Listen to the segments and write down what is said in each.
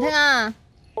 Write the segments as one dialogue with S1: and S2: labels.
S1: 동생아
S2: 어?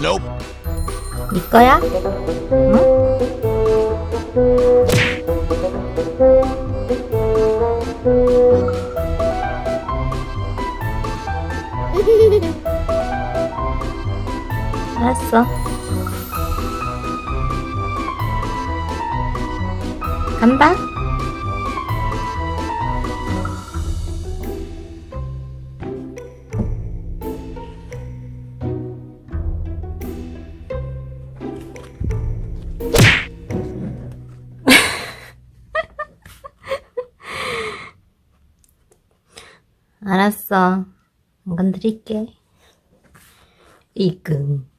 S3: Nope.
S1: 네 거야? 응? 알았어. 간다. 알았어. 건드릴게. 어. 이끈.